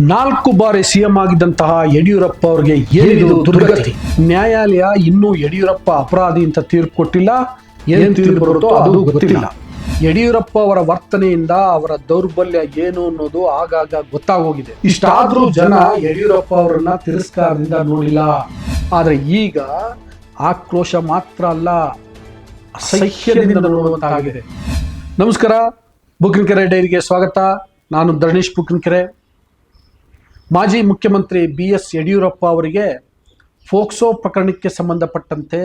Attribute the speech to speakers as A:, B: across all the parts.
A: ನಾಲ್ಕು ಬಾರಿ ಸಿಎಂ ಆಗಿದ್ದಂತಹ ಯಡಿಯೂರಪ್ಪ ಅವರಿಗೆ ಏನಿದು ದುರ್ಗತಿ? ನ್ಯಾಯಾಲಯ ಇನ್ನೂ ಯಡಿಯೂರಪ್ಪ ಅಪರಾಧಿ ಅಂತ ತೀರ್ಪು ಕೊಟ್ಟಿಲ್ಲ. ಏನು ತೀರ್ಪು ಬರುತ್ತೋ ಅದು ಗೊತ್ತಿಲ್ಲ. ಯಡಿಯೂರಪ್ಪ ಅವರ ವರ್ತನೆಯಿಂದ ಅವರ ದೌರ್ಬಲ್ಯ ಏನು ಅನ್ನೋದು ಆಗಾಗ ಗೊತ್ತಾಗೋಗಿದೆ. ಇಷ್ಟಾದ್ರೂ ಜನ ಯಡಿಯೂರಪ್ಪ ಅವರನ್ನ ತಿರಸ್ಕಾರದಿಂದ ನೋಡಿಲ್ಲ ಆದರೆ ಈಗ ಆಕ್ರೋಶ ಮಾತ್ರ ಅಲ್ಲ ಅಸಹ್ಯದಿಂದ ನೋಡುವಂತಾಗಿದೆ. ನಮಸ್ಕಾರ. ಬುಕ್ಕಿನಕೆರೆ ಡೈರಿಗೆ ಸ್ವಾಗತ. ನಾನು ಧರಣೇಶ್ ಬುಕ್ಕಿನಕೆರೆ ಮಾಜಿ ಮುಖ್ಯಮಂತ್ರಿ ಬಿ ಎಸ್ ಯಡಿಯೂರಪ್ಪ ಅವರಿಗೆ ಫೋಕ್ಸೋ ಪ್ರಕರಣಕ್ಕೆ ಸಂಬಂಧಪಟ್ಟಂತೆ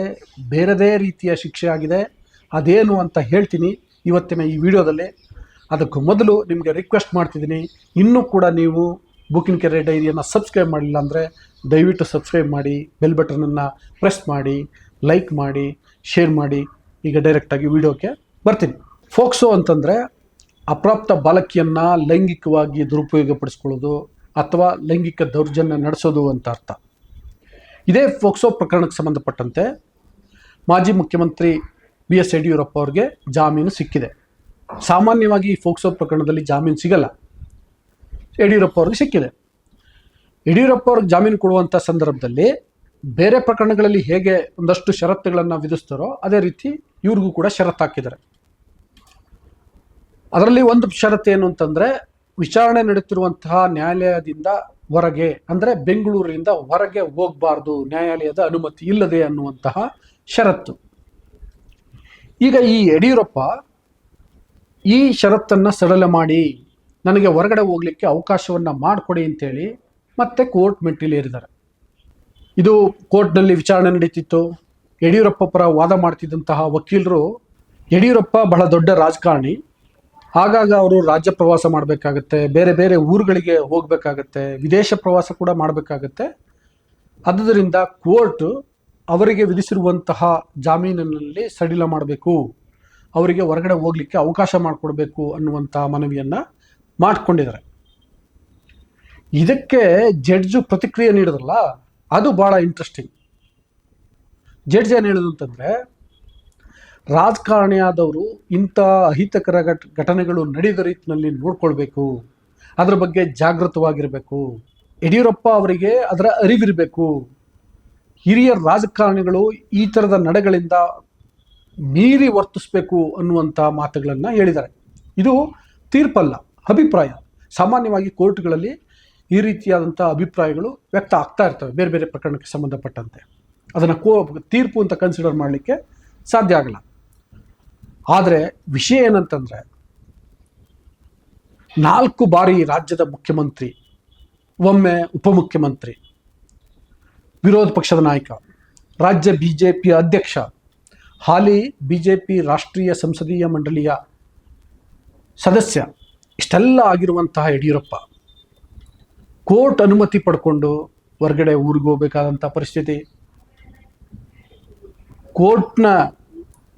A: ಬೇರೆದೇ ರೀತಿಯ ಶಿಕ್ಷೆ ಆಗಿದೆ. ಅದೇನು ಅಂತ ಹೇಳ್ತೀನಿ ಇವತ್ತಿನ ಈ ವಿಡಿಯೋದಲ್ಲಿ. ಅದಕ್ಕೂ ಮೊದಲು ನಿಮಗೆ ರಿಕ್ವೆಸ್ಟ್ ಮಾಡ್ತಿದ್ದೀನಿ, ಇನ್ನೂ ಕೂಡ ನೀವು ಬುಕ್ಕಿನ ಕೆರೆ ಡೈರಿಯನ್ನು ಸಬ್ಸ್ಕ್ರೈಬ್ ಮಾಡಿಲ್ಲ ಅಂದರೆ ದಯವಿಟ್ಟು ಸಬ್ಸ್ಕ್ರೈಬ್ ಮಾಡಿ ಬೆಲ್ ಬಟನನ್ನು ಪ್ರೆಸ್ ಮಾಡಿ ಲೈಕ್ ಮಾಡಿ ಶೇರ್ ಮಾಡಿ. ಈಗ ಡೈರೆಕ್ಟಾಗಿ ವಿಡಿಯೋಕ್ಕೆ ಬರ್ತೀನಿ. ಫೋಕ್ಸೋ ಅಂತಂದರೆ ಅಪ್ರಾಪ್ತ ಬಾಲಕಿಯನ್ನು ಲೈಂಗಿಕವಾಗಿ ದುರುಪಯೋಗಪಡಿಸ್ಕೊಳ್ಳೋದು ಅಥವಾ ಲೈಂಗಿಕ ದೌರ್ಜನ್ಯ ನಡೆಸೋದು ಅಂತ ಅರ್ಥ. ಇದೇ ಫೋಕ್ಸೋ ಪ್ರಕರಣಕ್ಕೆ ಸಂಬಂಧಪಟ್ಟಂತೆ ಮಾಜಿ ಮುಖ್ಯಮಂತ್ರಿ ಬಿ ಎಸ್ ಯಡಿಯೂರಪ್ಪ ಅವ್ರಿಗೆ ಜಾಮೀನು ಸಿಕ್ಕಿದೆ. ಸಾಮಾನ್ಯವಾಗಿ ಈ ಫೋಕ್ಸೋ ಪ್ರಕರಣದಲ್ಲಿ ಜಾಮೀನು ಸಿಗಲ್ಲ. ಯಡಿಯೂರಪ್ಪ ಅವ್ರಿಗೆ ಸಿಕ್ಕಿದೆ. ಯಡಿಯೂರಪ್ಪ ಅವ್ರಿಗೆ ಜಾಮೀನು ಕೊಡುವಂಥ ಸಂದರ್ಭದಲ್ಲಿ ಬೇರೆ ಪ್ರಕರಣಗಳಲ್ಲಿ ಹೇಗೆ ಒಂದಷ್ಟು ಷರತ್ತುಗಳನ್ನು ವಿಧಿಸ್ತಾರೋ ಅದೇ ರೀತಿ ಇವ್ರಿಗೂ ಕೂಡ ಷರತ್ತು ಹಾಕಿದ್ದಾರೆ. ಅದರಲ್ಲಿ ಒಂದು ಷರತ್ತು ಏನು ಅಂತಂದ್ರೆ ವಿಚಾರಣೆ ನಡೆಯುತ್ತಿರುವಂತಹ ನ್ಯಾಯಾಲಯದಿಂದ ಹೊರಗೆ, ಅಂದ್ರೆ ಬೆಂಗಳೂರಿನಿಂದ ಹೊರಗೆ ಹೋಗಬಾರ್ದು, ನ್ಯಾಯಾಲಯದ ಅನುಮತಿ ಇಲ್ಲದೆ ಅನ್ನುವಂತಹ ಷರತ್ತು. ಈಗ ಈ ಯಡಿಯೂರಪ್ಪ ಈ ಷರತ್ತನ್ನು ಸಡಲ ಮಾಡಿ ನನಗೆ ಹೊರಗಡೆ ಹೋಗ್ಲಿಕ್ಕೆ ಅವಕಾಶವನ್ನ ಮಾಡಿಕೊಡಿ ಅಂತೇಳಿ ಮತ್ತೆ ಕೋರ್ಟ್ ಮೆಟ್ಟಿಲೇರಿದ್ದಾರೆ. ಇದು ಕೋರ್ಟ್ನಲ್ಲಿ ವಿಚಾರಣೆ ನಡೀತಿತ್ತು. ಯಡಿಯೂರಪ್ಪ ಪರ ವಾದ ಮಾಡ್ತಿದ್ದಂತಹ ವಕೀಲರು, ಯಡಿಯೂರಪ್ಪ ಬಹಳ ದೊಡ್ಡ ರಾಜಕಾರಣಿ ಆಗಾಗ ಅವರು ರಾಜ್ಯ ಪ್ರವಾಸ ಮಾಡಬೇಕಾಗತ್ತೆ, ಬೇರೆ ಬೇರೆ ಊರುಗಳಿಗೆ ಹೋಗಬೇಕಾಗತ್ತೆ, ವಿದೇಶ ಪ್ರವಾಸ ಕೂಡ ಮಾಡಬೇಕಾಗತ್ತೆ. ಆದ್ದರಿಂದ ಕೋರ್ಟ್ ಅವರಿಗೆ ವಿಧಿಸಿರುವಂತಹ ಜಾಮೀನಿನಲ್ಲಿ ಸಡಿಲ ಮಾಡಬೇಕು, ಅವರಿಗೆ ಹೊರಗಡೆ ಹೋಗಲಿಕ್ಕೆ ಅವಕಾಶ ಮಾಡಿಕೊಡ್ಬೇಕು ಅನ್ನುವಂತಹ ಮನವಿಯನ್ನು ಮಾಡಿಕೊಂಡಿದ್ದಾರೆ. ಇದಕ್ಕೆ ಜಡ್ಜು ಪ್ರತಿಕ್ರಿಯೆ ನೀಡಿದ್ರಲ್ಲ, ಅದು ಭಾಳ ಇಂಟ್ರೆಸ್ಟಿಂಗ್ ಜಡ್ಜ್ ಏನು ಹೇಳಿದ್ರು ಅಂತಂದ್ರೆ ರಾಜಕಾರಣಿಯಾದವರು ಇಂಥ ಅಹಿತಕರ ಘಟ ಘಟನೆಗಳು ನಡೆದ ರೀತಿಯಲ್ಲಿ ನೋಡ್ಕೊಳ್ಬೇಕು. ಅದರ ಬಗ್ಗೆ ಜಾಗೃತವಾಗಿರಬೇಕು. ಯಡಿಯೂರಪ್ಪ ಅವರಿಗೆ ಅದರ ಅರಿವಿರಬೇಕು. ಹಿರಿಯ ರಾಜಕಾರಣಿಗಳು ಈ ಥರದ ನಡೆಗಳಿಂದ ಮೀರಿ ವರ್ತಿಸಬೇಕು ಅನ್ನುವಂಥ ಮಾತುಗಳನ್ನು ಹೇಳಿದ್ದಾರೆ. ಇದು ತೀರ್ಪಲ್ಲ, ಅಭಿಪ್ರಾಯ. ಸಾಮಾನ್ಯವಾಗಿ ಕೋರ್ಟ್ಗಳಲ್ಲಿ ಈ ರೀತಿಯಾದಂಥ ಅಭಿಪ್ರಾಯಗಳು ವ್ಯಕ್ತ ಆಗ್ತಾ ಇರ್ತವೆ, ಬೇರೆ ಬೇರೆ ಪ್ರಕರಣಕ್ಕೆ ಸಂಬಂಧಪಟ್ಟಂತೆ. ಅದನ್ನು ಕೋ ತೀರ್ಪು ಅಂತ ಕನ್ಸಿಡರ್ ಮಾಡಲಿಕ್ಕೆ ಸಾಧ್ಯ ಆಗಲ್ಲ. ಆದರೆ ವಿಷಯ ಏನಂತಂದ್ರೆ ನಾಲ್ಕು ಬಾರಿ ರಾಜ್ಯದ ಮುಖ್ಯಮಂತ್ರಿ, ಒಮ್ಮೆ ಉಪಮುಖ್ಯಮಂತ್ರಿ, ವಿರೋಧ ಪಕ್ಷದ ನಾಯಕ, ರಾಜ್ಯ ಬಿಜೆಪಿ ಅಧ್ಯಕ್ಷ, ಹಾಲಿ ಬಿಜೆಪಿ ರಾಷ್ಟ್ರೀಯ ಸಂಸದೀಯ ಮಂಡಳಿಯ ಸದಸ್ಯ, ಇಷ್ಟೆಲ್ಲ ಆಗಿರುವಂತಹ ಯಡಿಯೂರಪ್ಪ, ಕೋರ್ಟ್ ಅನುಮತಿ ಪಡ್ಕೊಂಡು ಹೊರಗಡೆ ಊರಿಗೆ ಹೋಗಬೇಕಾದಂಥ ಪರಿಸ್ಥಿತಿ. ಕೋರ್ಟ್ನ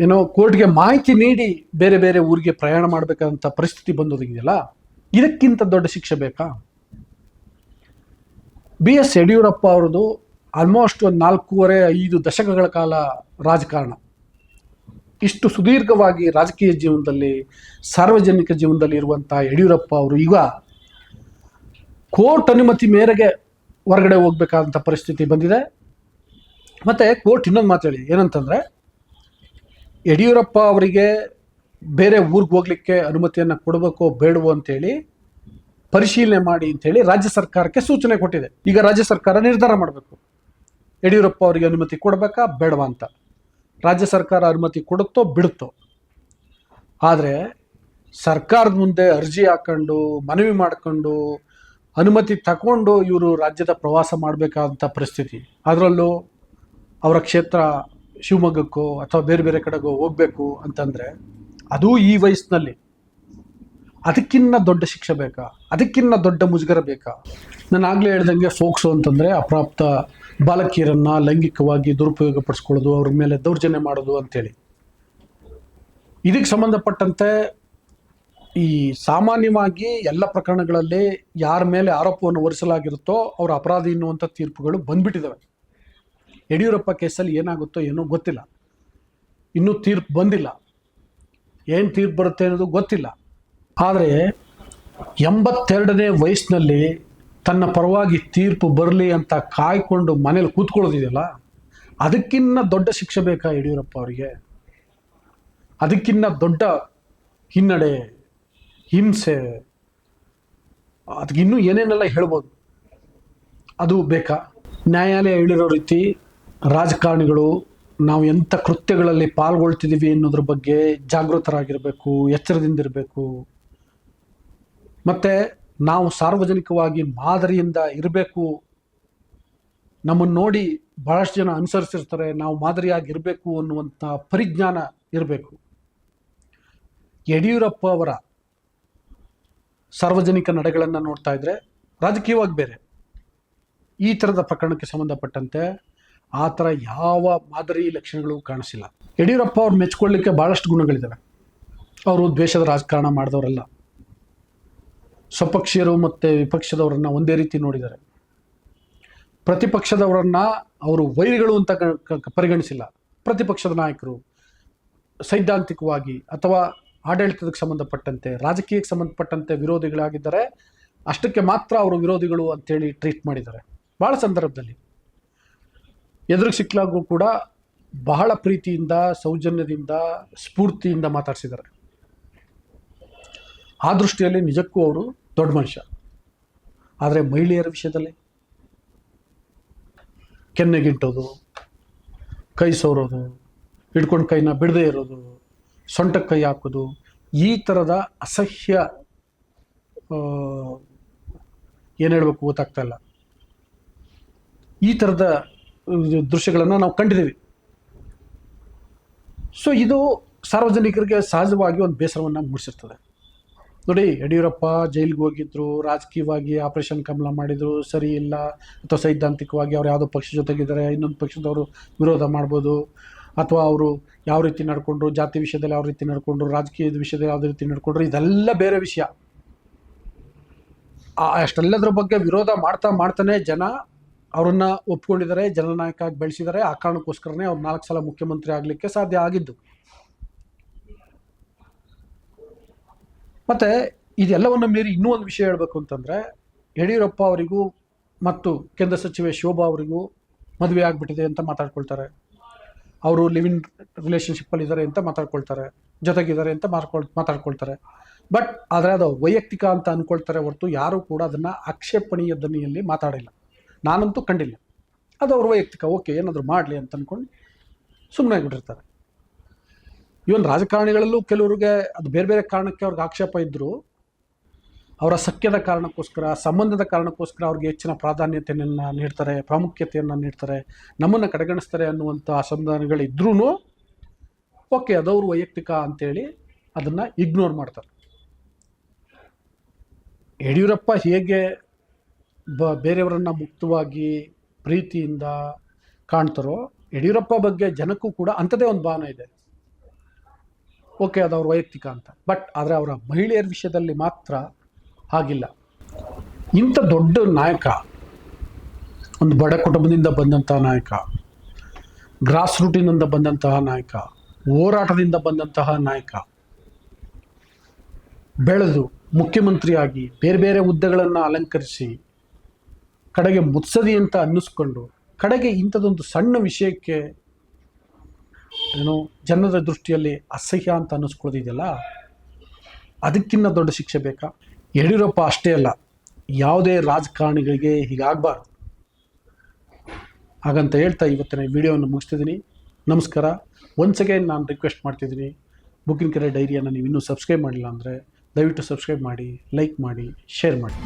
A: ಏನೋ ಕೋರ್ಟ್ಗೆ ಮಾಹಿತಿ ನೀಡಿ ಬೇರೆ ಬೇರೆ ಊರಿಗೆ ಪ್ರಯಾಣ ಮಾಡಬೇಕಾದಂಥ ಪರಿಸ್ಥಿತಿ ಬಂದೋದಿದೆಯಲ್ಲ ಇದಕ್ಕಿಂತ ದೊಡ್ಡ ಶಿಕ್ಷೆ ಬೇಕಾ? ಬಿ ಎಸ್ ಯಡಿಯೂರಪ್ಪ ಅವರದು ಆಲ್ಮೋಸ್ಟ್ ಒಂದು ನಾಲ್ಕೂವರೆ, ಐದು ದಶಕಗಳ ಕಾಲ ರಾಜಕಾರಣ. ಇಷ್ಟು ಸುದೀರ್ಘವಾಗಿ ರಾಜಕೀಯ ಜೀವನದಲ್ಲಿ, ಸಾರ್ವಜನಿಕ ಜೀವನದಲ್ಲಿ ಇರುವಂಥ ಯಡಿಯೂರಪ್ಪ ಅವರು ಈಗ ಕೋರ್ಟ್ ಅನುಮತಿ ಮೇರೆಗೆ ಹೊರಗಡೆ ಹೋಗ್ಬೇಕಾದಂಥ ಪರಿಸ್ಥಿತಿ ಬಂದಿದೆ. ಮತ್ತೆ ಕೋರ್ಟ್ ಇನ್ನೊಂದು ಮಾತು ಹೇಳಿ. ಏನಂತಂದ್ರೆ ಯಡಿಯೂರಪ್ಪ ಅವರಿಗೆ ಬೇರೆ ಊರಿಗೆ ಹೋಗ್ಲಿಕ್ಕೆ ಅನುಮತಿಯನ್ನು ಕೊಡಬೇಕೋ ಬೇಡವೋ ಅಂತೇಳಿ ಪರಿಶೀಲನೆ ಮಾಡಿ ಅಂತೇಳಿ ರಾಜ್ಯ ಸರ್ಕಾರಕ್ಕೆ ಸೂಚನೆ ಕೊಟ್ಟಿದೆ. ಈಗ ರಾಜ್ಯ ಸರ್ಕಾರ ನಿರ್ಧಾರ ಮಾಡಬೇಕು. ಯಡಿಯೂರಪ್ಪ ಅವರಿಗೆ ಅನುಮತಿ ಕೊಡಬೇಕಾ? ಬೇಡವಾ ಅಂತ. ರಾಜ್ಯ ಸರ್ಕಾರ ಅನುಮತಿ ಕೊಡುತ್ತೋ ಬಿಡುತ್ತೋ? ಆದರೆ ಸರ್ಕಾರದ ಮುಂದೆ ಅರ್ಜಿ ಹಾಕೊಂಡು, ಮನವಿ ಮಾಡಿಕೊಂಡು, ಅನುಮತಿ ತಗೊಂಡು ಇವರು ರಾಜ್ಯದ ಪ್ರವಾಸ ಮಾಡಬೇಕಾದಂಥ ಪರಿಸ್ಥಿತಿ. ಅದರಲ್ಲೂ ಅವರ ಕ್ಷೇತ್ರ ಶಿವಮೊಗ್ಗಕ್ಕೋ ಅಥವಾ ಬೇರೆ ಬೇರೆ ಕಡೆಗೋ ಹೋಗ್ಬೇಕು ಅಂತಂದರೆ ಅದು ಈ ವಯಸ್ಸಿನಲ್ಲಿ. ಅದಕ್ಕಿನ್ನ ದೊಡ್ಡ ಶಿಕ್ಷೆ ಬೇಕಾ? ಅದಕ್ಕಿನ್ನ ದೊಡ್ಡ ಮುಜುಗರ ಬೇಕಾ? ನಾನು ಆಗಲೇ ಹೇಳ್ದಂಗೆ ಫೋಕ್ಸು ಅಂತಂದರೆ ಅಪ್ರಾಪ್ತ ಬಾಲಕಿಯರನ್ನು ಲೈಂಗಿಕವಾಗಿ ದುರುಪಯೋಗ ಪಡಿಸ್ಕೊಳ್ಳೋದು, ಅವ್ರ ಮೇಲೆ ದೌರ್ಜನ್ಯ ಮಾಡೋದು ಅಂತೇಳಿ. ಇದಕ್ಕೆ ಸಂಬಂಧಪಟ್ಟಂತೆ ಈ ಸಾಮಾನ್ಯವಾಗಿ ಎಲ್ಲ ಪ್ರಕರಣಗಳಲ್ಲಿ ಯಾರ ಮೇಲೆ ಆರೋಪವನ್ನು ಹೊರಿಸಲಾಗಿರುತ್ತೋ ಅವರ ಅಪರಾಧಿ ಎನ್ನುವಂಥ ತೀರ್ಪುಗಳು ಬಂದ್ಬಿಟ್ಟಿದ್ದಾವೆ ಯಡಿಯೂರಪ್ಪ ಕೇಸಲ್ಲಿ ಏನಾಗುತ್ತೋ ಏನೋ ಗೊತ್ತಿಲ್ಲ. ಇನ್ನೂ ತೀರ್ಪು ಬಂದಿಲ್ಲ. ಏನು ತೀರ್ಪು ಬರುತ್ತೆ ಅನ್ನೋದು ಗೊತ್ತಿಲ್ಲ. ಆದರೆ ಎಂಬತ್ತೆರಡನೇ ವಯಸ್ಸಿನಲ್ಲಿ ತನ್ನ ಪರವಾಗಿ ತೀರ್ಪು ಬರಲಿ ಅಂತ ಕಾಯ್ಕೊಂಡು ಮನೇಲಿ ಕೂತ್ಕೊಳ್ಳೋದಿದೆಯಲ್ಲ, ಅದಕ್ಕಿನ್ನ ದೊಡ್ಡ ಶಿಕ್ಷೆ ಬೇಕಾ ಯಡಿಯೂರಪ್ಪ ಅವರಿಗೆ? ಅದಕ್ಕಿನ್ನ ದೊಡ್ಡ ಹಿನ್ನಡೆ, ಹಿಂಸೆ ಅದಕ್ಕಿನ್ನೂ ಏನೇನೆಲ್ಲ ಹೇಳ್ಬೋದು? ಅದು ಬೇಕಾ? ನ್ಯಾಯಾಲಯ ಹೇಳಿರೋ ರೀತಿ ರಾಜಕಾರಣಿಗಳು ನಾವು ಎಂಥ ಕೃತ್ಯಗಳಲ್ಲಿ ಪಾಲ್ಗೊಳ್ತಿದ್ದೀವಿ ಅನ್ನೋದ್ರ ಬಗ್ಗೆ ಜಾಗೃತರಾಗಿರಬೇಕು ಎಚ್ಚರದಿಂದ ಇರಬೇಕು ಮತ್ತು ನಾವು ಸಾರ್ವಜನಿಕವಾಗಿ ಮಾದರಿಯಿಂದ ಇರಬೇಕು. ನಮ್ಮನ್ನು ನೋಡಿ ಭಾಳಷ್ಟು ಜನ ಅನುಸರಿಸಿರ್ತಾರೆ, ನಾವು ಮಾದರಿಯಾಗಿರಬೇಕು ಅನ್ನುವಂಥ ಪರಿಜ್ಞಾನ ಇರಬೇಕು. ಯಡಿಯೂರಪ್ಪ ಅವರ ಸಾರ್ವಜನಿಕ ನಡೆಗಳನ್ನು ನೋಡ್ತಾ ಇದ್ರೆ ರಾಜಕೀಯವಾಗಿ ಬೇರೆ. ಈ ಥರದ ಪ್ರಕರಣಕ್ಕೆ ಸಂಬಂಧಪಟ್ಟಂತೆ ಆ ಥರ ಯಾವ ಮಾದರಿ ಲಕ್ಷಣಗಳು ಕಾಣಿಸಿಲ್ಲ. ಯಡಿಯೂರಪ್ಪ ಅವ್ರು ಮೆಚ್ಕೊಳ್ಳಿಕ್ಕೆ ಭಾಳಷ್ಟು ಗುಣಗಳಿದ್ದಾವೆ ಅವರು ದ್ವೇಷದ ರಾಜಕಾರಣ ಮಾಡಿದವರಲ್ಲ. ಸ್ವಪಕ್ಷೀಯರು ಮತ್ತು ವಿಪಕ್ಷದವರನ್ನು ಒಂದೇ ರೀತಿ ನೋಡಿದ್ದಾರೆ. ಪ್ರತಿಪಕ್ಷದವರನ್ನು ಅವರು ವೈರಿಗಳು ಅಂತ ಪರಿಗಣಿಸಿಲ್ಲ. ಪ್ರತಿಪಕ್ಷದ ನಾಯಕರು ಸೈದ್ಧಾಂತಿಕವಾಗಿ ಅಥವಾ ಆಡಳಿತಕ್ಕೆ ಸಂಬಂಧಪಟ್ಟಂತೆ, ರಾಜಕೀಯಕ್ಕೆ ಸಂಬಂಧಪಟ್ಟಂತೆ ವಿರೋಧಿಗಳಾಗಿದ್ದಾರೆ ಅಷ್ಟಕ್ಕೆ ಮಾತ್ರ ಅವರು ವಿರೋಧಿಗಳು ಅಂತೇಳಿ ಟ್ರೀಟ್ ಮಾಡಿದ್ದಾರೆ. ಭಾಳ ಸಂದರ್ಭದಲ್ಲಿ. ಎದುರಿಗೆ ಸಿಕ್ಕಲಾಗೂ ಕೂಡ ಬಹಳ ಪ್ರೀತಿಯಿಂದ, ಸೌಜನ್ಯದಿಂದ, ಸ್ಫೂರ್ತಿಯಿಂದ ಮಾತಾಡಿಸಿದ್ದಾರೆ. ಆ ದೃಷ್ಟಿಯಲ್ಲಿ ನಿಜಕ್ಕೂ ಅವರು ದೊಡ್ಡ ಮನುಷ್ಯ. ಆದರೆ ಮಹಿಳೆಯರ ವಿಷಯದಲ್ಲಿ ಕೆನ್ನೆಗಿಂಟೋದು ಕೈ ಸೋರೋದು, ಹಿಡ್ಕೊಂಡು ಕೈನ ಬಿಡದೇ ಇರೋದು ಸೊಂಟಕ್ಕೆ ಕೈ ಹಾಕೋದು, ಈ ಥರದ ಅಸಹ್ಯ ಏನು ಹೇಳಬೇಕು ಗೊತ್ತಾಗ್ತಾ ಇಲ್ಲ. ಈ ಥರದ ದೃಶ್ಯಗಳನ್ನು ನಾವು ಕಂಡಿದ್ದೀವಿ. ಸೊ ಇದು ಸಾರ್ವಜನಿಕರಿಗೆ ಸಹಜವಾಗಿ ಒಂದು ಬೇಸರವನ್ನು ಮೂಡಿಸಿರ್ತದೆ. ನೋಡಿ, ಯಡಿಯೂರಪ್ಪ ಜೈಲಿಗೆ ಹೋಗಿದ್ದರು ರಾಜಕೀಯವಾಗಿ ಆಪರೇಷನ್ ಕಮಲ ಮಾಡಿದರು, ಸರಿ ಇಲ್ಲ, ಅಥವಾ ಸೈದ್ಧಾಂತಿಕವಾಗಿ ಅವ್ರು ಯಾವುದೋ ಪಕ್ಷ ಜೊತೆಗಿದ್ದಾರೆ, ಇನ್ನೊಂದು ಪಕ್ಷದವರು ವಿರೋಧ ಮಾಡ್ಬೋದು, ಅಥವಾ ಅವರು ಯಾವ ರೀತಿ ನಡ್ಕೊಂಡ್ರು, ಜಾತಿ ವಿಷಯದಲ್ಲಿ ಯಾವ ರೀತಿ ನಡ್ಕೊಂಡ್ರು, ರಾಜಕೀಯದ ವಿಷಯದಲ್ಲಿ ಯಾವ ರೀತಿ ನಡ್ಕೊಂಡ್ರು, ಇದೆಲ್ಲ ಬೇರೆ ವಿಷಯ. ಅಷ್ಟೆಲ್ಲದ್ರ ಬಗ್ಗೆ ವಿರೋಧ ಮಾಡ್ತಾ ಮಾಡ್ತಾನೆ ಜನ ಅವರನ್ನ ಒಪ್ಕೊಂಡಿದ್ದಾರೆ ಜನನಾಯಕ ಆಗಿ ಬೆಳೆಸಿದ್ದಾರೆ. ಆ ಕಾರಣಕ್ಕೋಸ್ಕರನೇ ಅವ್ರು ನಾಲ್ಕು ಸಲ ಮುಖ್ಯಮಂತ್ರಿ ಆಗಲಿಕ್ಕೆ ಸಾಧ್ಯ ಆಗಿದ್ದು. ಮತ್ತೆ ಇದೆಲ್ಲವನ್ನು ಮೀರಿ ಇನ್ನೂ ಒಂದು ವಿಷಯ ಹೇಳಬೇಕು ಅಂತಂದ್ರೆ, ಯಡಿಯೂರಪ್ಪ ಅವರಿಗೂ ಮತ್ತು ಕೇಂದ್ರ ಸಚಿವೆ ಶೋಭಾ ಅವರಿಗೂ ಮದುವೆ ಆಗಿಬಿಟ್ಟಿದೆ ಅಂತ ಮಾತಾಡ್ಕೊಳ್ತಾರೆ. ಅವರು ಲಿವಿಂಗ್ ರಿಲೇಷನ್ಶಿಪ್ಪಲ್ಲಿ ಇದ್ದಾರೆ ಅಂತ ಮಾತಾಡ್ಕೊಳ್ತಾರೆ. ಜೊತೆಗಿದ್ದಾರೆ ಅಂತ ಮಾತಾಡ್ಕೊಳ್ತಾರೆ. ಬಟ್ ಆದರೆ ಅದು ವೈಯಕ್ತಿಕ ಅಂತ ಅಂದ್ಕೊಳ್ತಾರೆ ಹೊರತು ಯಾರೂ ಕೂಡ ಅದನ್ನು ಆಕ್ಷೇಪಣೀಯ ದನಿಯಲ್ಲಿ ಮಾತಾಡಿಲ್ಲ. ನಾನಂತೂ ಕಂಡಿಲ್ಲ. ಅದು ಅವ್ರ ವೈಯಕ್ತಿಕ, ಓಕೆ, ಏನಾದರೂ ಮಾಡಲಿ ಅಂತ ಅಂದ್ಕೊಂಡು ಸುಮ್ಮನೆ ಆಗಿಬಿಟ್ಟಿರ್ತಾರೆ. ಇವನ್ ರಾಜಕಾರಣಿಗಳಲ್ಲೂ ಕೆಲವರಿಗೆ ಅದು ಬೇರೆ ಬೇರೆ ಕಾರಣಕ್ಕೆ ಅವ್ರಿಗೆ ಆಕ್ಷೇಪ ಇದ್ದರು ಅವರ ಸಖ್ಯದ ಕಾರಣಕ್ಕೋಸ್ಕರ, ಸಂಬಂಧದ ಕಾರಣಕ್ಕೋಸ್ಕರ ಅವ್ರಿಗೆ ಹೆಚ್ಚಿನ ಪ್ರಾಧಾನ್ಯತೆಯನ್ನು ನೀಡ್ತಾರೆ, ಪ್ರಾಮುಖ್ಯತೆಯನ್ನು ನೀಡ್ತಾರೆ, ನಮ್ಮನ್ನು ಕಡೆಗಣಿಸ್ತಾರೆ ಅನ್ನುವಂಥ ಅಸಂಧಾನಗಳಿದ್ರೂ ಓಕೆ ಅದವ್ರ ವೈಯಕ್ತಿಕ ಅಂತೇಳಿ ಅದನ್ನು ಇಗ್ನೋರ್ ಮಾಡ್ತಾರೆ. ಯಡಿಯೂರಪ್ಪ ಹೇಗೆ ಬ, ಬೇರೆಯವರನ್ನು ಮುಕ್ತವಾಗಿ ಪ್ರೀತಿಯಿಂದ ಕಾಣ್ತಾರೋ ಯಡಿಯೂರಪ್ಪ ಬಗ್ಗೆ ಜನಕ್ಕೂ ಕೂಡ ಅಂಥದ್ದೇ ಒಂದು ಭಾವನೆ ಇದೆ. ಓಕೆ, ಅದು ಅವ್ರ ವೈಯಕ್ತಿಕ ಅಂತ. ಬಟ್ ಆದರೆ ಅವರ ಮಹಿಳೆಯರ ವಿಷಯದಲ್ಲಿ ಮಾತ್ರ ಹಾಗಿಲ್ಲ. ಇಂಥ ದೊಡ್ಡ ನಾಯಕ, ಒಂದು ಬಡ ಕುಟುಂಬದಿಂದ ಬಂದಂತಹ ನಾಯಕ ಗ್ರಾಸ್ ರೂಟಿನಿಂದ ಬಂದಂತಹ ನಾಯಕ, ಹೋರಾಟದಿಂದ ಬಂದಂತಹ ನಾಯಕ, ಬೆಳೆದು ಮುಖ್ಯಮಂತ್ರಿಯಾಗಿ ಬೇರೆ ಬೇರೆ ಹುದ್ದೆಗಳನ್ನು ಅಲಂಕರಿಸಿ ಕಡೆಗೆ ಮುತ್ಸದಿ ಅಂತ ಅನ್ನಿಸ್ಕೊಂಡು, ಕಡೆಗೆ ಇಂಥದ್ದೊಂದು ಸಣ್ಣ ವಿಷಯಕ್ಕೆ ಏನು ಜನರ ದೃಷ್ಟಿಯಲ್ಲಿ ಅಸಹ್ಯ ಅಂತ ಅನ್ನಿಸ್ಕೊಳ್ಳೋದಿದೆಯಲ್ಲ ಅದಕ್ಕಿಂತ ದೊಡ್ಡ ಶಿಕ್ಷೆ ಬೇಕಾ? ಯಡಿಯೂರಪ್ಪ ಅಷ್ಟೇ ಅಲ್ಲ, ಯಾವುದೇ ರಾಜಕಾರಣಿಗಳಿಗೆ ಹೀಗಾಗಬಾರ್ದು. ಹಾಗಂತ ಹೇಳ್ತಾ ಇವತ್ತಿನ ವಿಡಿಯೋವನ್ನು ಮುಗಿಸ್ತಿದ್ದೀನಿ. ನಮಸ್ಕಾರ. ಒನ್ಸ್ ಅಗೇನ್ ನಾನು ರಿಕ್ವೆಸ್ಟ್ ಮಾಡ್ತಿದ್ದೀನಿ. ಬುಕ್ಕಿನ ಕೆರೆ ಡೈರಿಯನ್ನು ನೀವು ಇನ್ನೂ ಸಬ್ಸ್ಕ್ರೈಬ್ ಮಾಡಿಲ್ಲ ಅಂದರೆ ದಯವಿಟ್ಟು ಸಬ್ಸ್ಕ್ರೈಬ್ ಮಾಡಿ ಲೈಕ್ ಮಾಡಿ ಶೇರ್ ಮಾಡಿ.